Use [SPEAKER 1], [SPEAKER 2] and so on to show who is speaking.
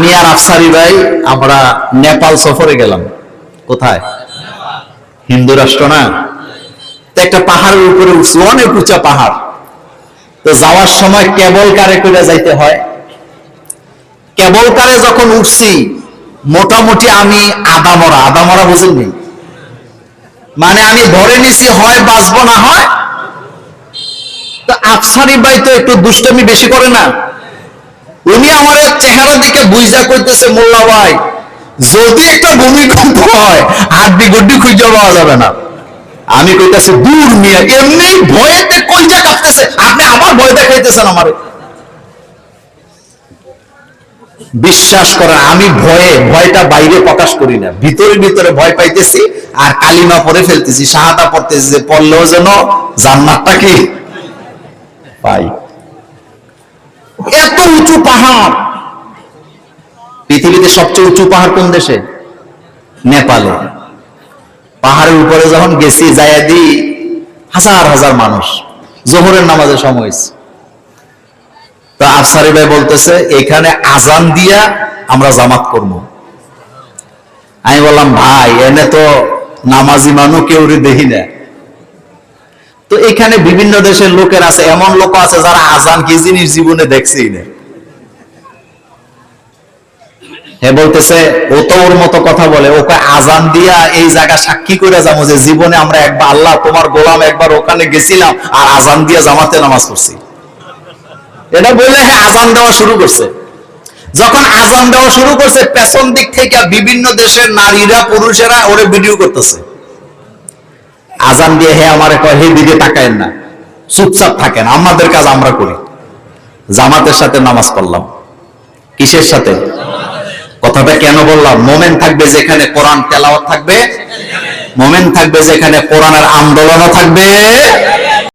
[SPEAKER 1] আমি আর আফসারি ভাই, আমরা নেপাল সফরে গেলাম। কোথায়? হিন্দু রাষ্ট্র না? একটা পাহাড়ের উপরে উঠছি, অনেক উঁচা পাহাড়। তো যাওয়ার সময় কেবল কারে করে যাইতে হয়? কেবল কারে যখন উঠছি, মোটামুটি আমি আদামরা আদামরা বুঝেননি? মানে আমি ধরে নিছি, হয় বাঁচবো না হয়। তো আফসারি ভাই তো একটু দুষ্টমি বেশি করে না? উনি আমার চেহারা দেখে বুঝা করতেছে মোল্লা ভাই, যদি একটা ভূমিকম্প হয়, হাড্ডি গুড্ডি খুঁজে পাওয়া যাবে না। আমি কইতাছি, দূর মিয়া, এমনি ভয়েতে কইজা কাঁপতেছে। আপনি আবার ভয় দেখাইতেছেন আমারে। বিশ্বাস করেন, আমি ভয়ে, ভয়টা বাইরে প্রকাশ করি না। ভিতরে ভিতরে ভয় পাইতেছি আর কালিমা পরে ফেলতেছি, শাহাদা পড়তেছি যে পড়লেও যেন জান্নাতটা কি? পাই। পৃথিবীতে সবচেয়ে উঁচু পাহাড় কোন দেশে? নেপালে। পাহাড়ের উপরে যখন গেছি, যাইয়া দি হাজার হাজার মানুষ। জোহরের নামাজে সময়। তো আফসারি ভাই বলতেছে, এখানে আজান দিয়া আমরা জামাত করব। আমি বললাম, ভাই, এনে তো নামাজি মানুষ কেউ দেখি না। তো এখানে বিভিন্ন দেশের লোকের আছে, এমন লোক আছে যারা আজান কি জিনিস জীবনে দেখছেই না। হে বলতেছে, ও তো ওর মতো কথা বলে ওকে আজান দিয়া এই জায়গা সাক্ষী করে যাব যে জীবনে আমরা একবার, আল্লাহ তোমার গোলাম একবার ওখানে গেছিলাম আর আজান দিয়ে জামাতে নামাজ পড়ছি। এটা বললে হ্যাঁ আজান দেওয়া শুরু করছে। যখন আজান দেওয়া শুরু করছে, পেছন দিক থেকে বিভিন্ন দেশের নারীরা, পুরুষেরা ওরে ভিডিও করতেছে। আজান দিয়ে হে আমার কয়, হে দিকে তাকায়েন না, চুপচাপ থাকেন, আমাদের কাজ আমরা করি। জামাতের সাথে নামাজ পড়লাম। কিসের সাথে? কেন বললাম? মোমেন থাকবে যেখানে কোরআন তেলাওয়াত থাকবে মোমেন থাকবে যেখানে কোরআনের আন্দোলনও থাকবে।